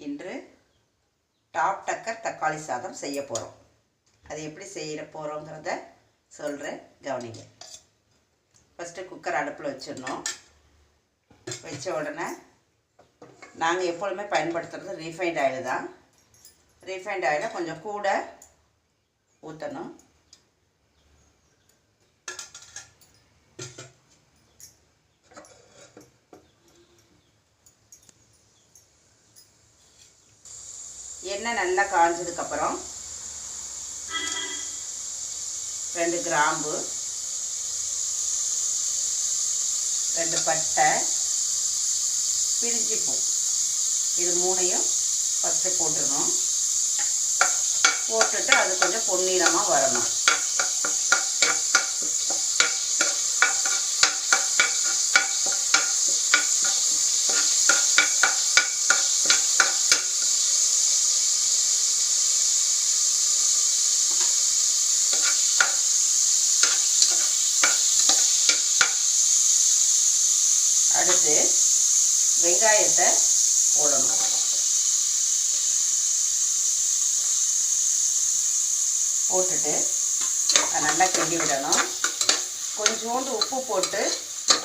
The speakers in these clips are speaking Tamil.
இன்று டாப் டக்கர் தக்காளி சாதம் செய்ய போகிறோம் அது எப்படி செய்ய போகிறோங்கிறத சொல்கிறேன் கவனிங்க. ஃபஸ்ட்டு குக்கர் அடுப்பில் வச்சிடணும். வச்ச உடனே நாங்கள் எப்பொழுதுமே பயன்படுத்துகிறது ரீஃபைண்ட் ஆயில் தான். ரீஃபைண்ட் ஆயிலை கொஞ்சம் கூட ஊற்றணும் எண்ணெய் நல்லா காஞ்சதுக்கப்புறம் ரெண்டு கிராம்பு ரெண்டு பட்டை பிரிஞ்சி பூ. இது மூணையும் ஃபஸ்ட்டு போட்டுடணும். போட்டுட்டு அது கொஞ்சம் பொன்னிறமாக வரணும் அடுத்து வெங்காயத்தை போடணும். போட்டுட்டு அதை நல்லா கிண்டி விடணும். கொஞ்சோண்டு உப்பு போட்டு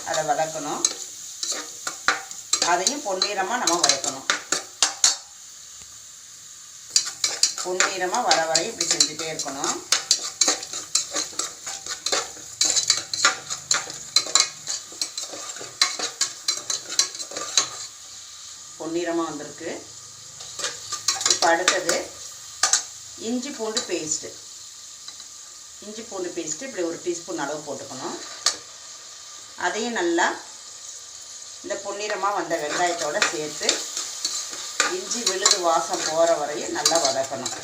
அதை வதக்கணும். அதையும் பொன்னீரமாக நம்ம வதக்கணும். பொன்னீரமாக வர வரையும் இப்படி செஞ்சுட்டே இருக்கணும். பொன்னிறமாக வந்திருக்கு. இப்போ அடுத்தது இஞ்சி பூண்டு பேஸ்ட்டு இஞ்சி பூண்டு பேஸ்ட்டு இப்படி ஒரு டீஸ்பூன் அளவு போட்டுக்கணும். அதையும் நல்லா இந்த பொன்னிறமாக வந்த வெங்காயத்தோடு சேர்த்து இஞ்சி விழுது வாசம் போகிற வரையும் நல்லா வதக்கணும்.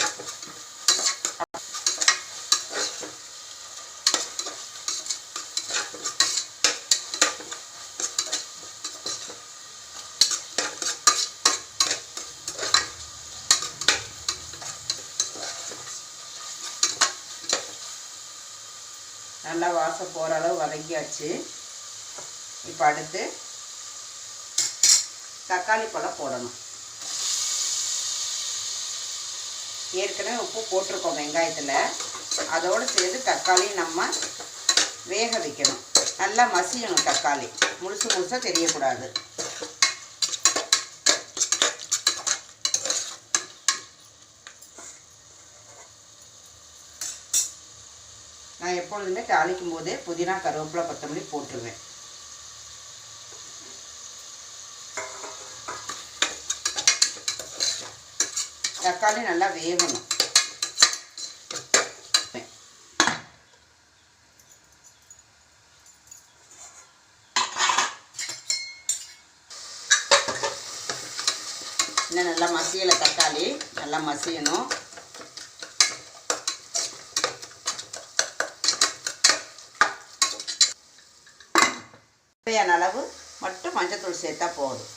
நல்லா வாசம் போகிற அளவு வதங்கியாச்சு இப்போ அடுத்து தக்காளி பழம் போடணும். ஏற்கனவே உப்பு போட்டிருக்கோம் வெங்காயத்தில். அதோடு சேர்த்து தக்காளி நம்ம வேக வைக்கணும். நல்லா மசியணும் தக்காளி. முழுசு முழுசாக தெரியக்கூடாது. நான் எப்பொழுதுமே தாளிக்கும் போதே புதினா கருவேப்பிலை கொத்தமல்லி போட்டுருவேன். தக்காளி நல்லா வேகணும். இன்னும் நல்லா மசியலை தக்காளி நல்லா மசியணும். தேவையான அளவு மட்டும் மஞ்சத்தூள் சேர்த்தா போதும்.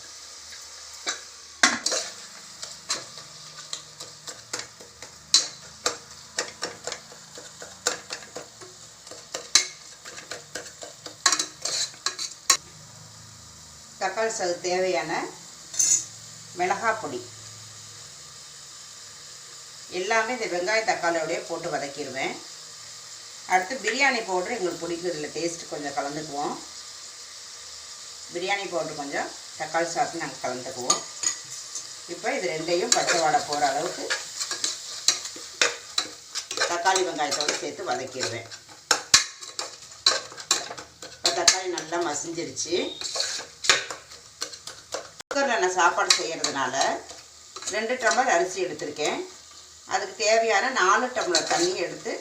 தக்காளி சாது தேவையான மிளகாய் பொடி. எல்லாமே இந்த வெங்காய தக்காளியோடய போட்டு வதக்கிடுவேன் அடுத்து பிரியாணி பவுட்ரு எங்களுக்கு பிடிக்கும் இதில் டேஸ்ட் கொஞ்சம் கலந்துக்குவோம். பிரியாணி பவுட்ரு கொஞ்சம் தக்காளி சாப்பிட்டு நாங்கள் கலந்துக்குவோம். இப்போ இது ரெண்டையும் பச்சை வாடை போகிற அளவுக்கு தக்காளி வெங்காயத்தோடு சேர்த்து வதக்கிடுவேன். இப்போ தக்காளி நல்லா மசிஞ்சிருச்சு. குக்கரில் நான் சாப்பாடு செய்கிறதுனால ரெண்டு டம்ளர் அரிசி எடுத்திருக்கேன். அதுக்கு தேவையான நாலு டம்ளர் தண்ணி எடுத்து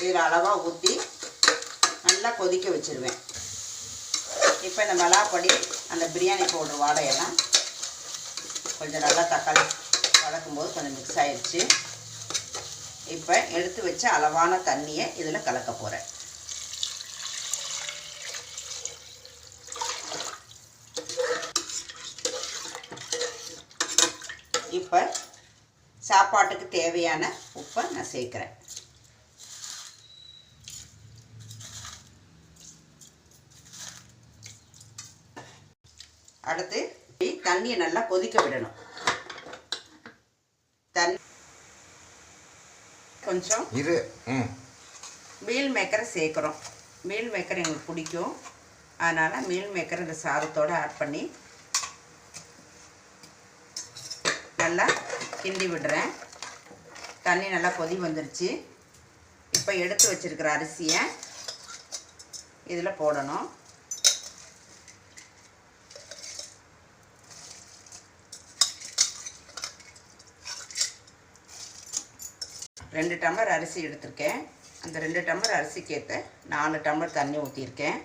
இதில் அளவாக ஊற்றி நல்லா கொதிக்க வச்சுருவேன். இப்போ இந்த மிளகாப்பொடி அந்த பிரியாணி பவுடர் வாடையெல்லாம் கொஞ்சம் நல்லா தக்காளி வதக்கும்போது கொஞ்சம் மிக்ஸ் ஆயிடுச்சு இப்போ எடுத்து வச்ச அளவான தண்ணியை இதில் கலக்க போகிறேன் இப்போ சாப்பாட்டுக்கு தேவையான உப்பை நான் சேர்க்குறேன். அடுத்து தண்ணியை நல்லா கொதிக்க விடணும். தண்ணி கொஞ்சம் ம். மீல் மேக்கரை சேர்க்குறோம். மீல் மேக்கர் எங்களுக்கு பிடிக்கும். அதனால் மீல் மேக்கர் இந்த சாதத்தோடு ஆட் பண்ணி நல்லா கிண்டி விடுறேன். தண்ணி நல்லா கொதி வந்துருச்சு. இப்போ எடுத்து வச்சிருக்கிற அரிசியை இதில் போடணும். ரெண்டு டம்ளர் அரிசி எடுத்திருக்கேன். அந்த ரெண்டு டம்ளர் அரிசிக்கேற்ற நாலு டம்ளர் தண்ணி ஊற்றிருக்கேன்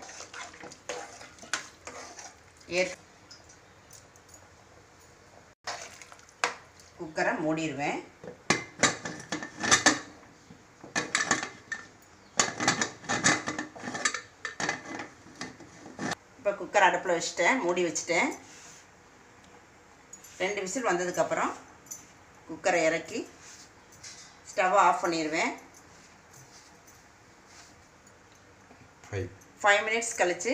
ஏற் குக்கரை மூடிடுவேன் இப்போ குக்கர் அடுப்பில் வச்சுட்டேன் மூடி வச்சுட்டேன். ரெண்டு விசில் வந்ததுக்கப்புறம் குக்கரை இறக்கி ஸ்டவ்வை ஆஃப் பண்ணிடுவேன் ஃபைவ் மினிட்ஸ் கழித்து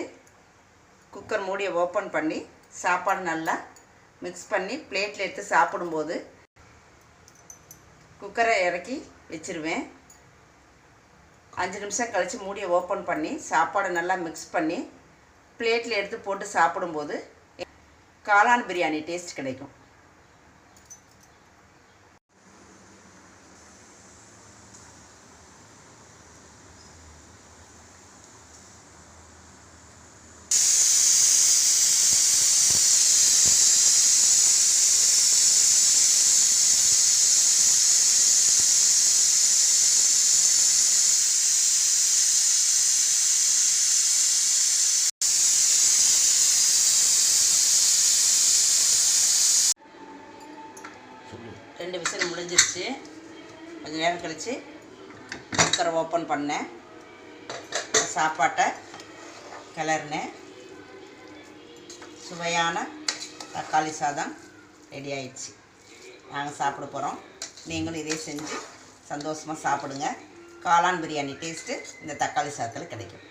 குக்கர் மூடியை ஓப்பன் பண்ணி சாப்பாடு நல்லா மிக்ஸ் பண்ணி பிளேட்டில் எடுத்து சாப்பிடும்போது குக்கரை இறக்கி வச்சிருவேன். அஞ்சு நிமிஷம் கழித்து மூடியை ஓப்பன் பண்ணி சாப்பாடை நல்லா மிக்ஸ் பண்ணி பிளேட்டில் எடுத்து போட்டு சாப்பிடும்போது காளான் பிரியாணி டேஸ்ட் கிடைக்கும். ரெண்டு விசில் முடிஞ்சிருச்சு. கொஞ்சம் நேரம் கழித்து குக்கரை ஓப்பன் பண்ணேன். சாப்பாட்டை கிளறினேன். சுவையான தக்காளி சாதம் ரெடி ஆயிடுச்சு. நாங்கள் சாப்பிட போகிறோம் நீங்களும் இதே செஞ்சு சந்தோஷமாக சாப்பிடுங்க. காளான் பிரியாணி டேஸ்ட்டு இந்த தக்காளி சாதத்தில் கிடைக்கும்.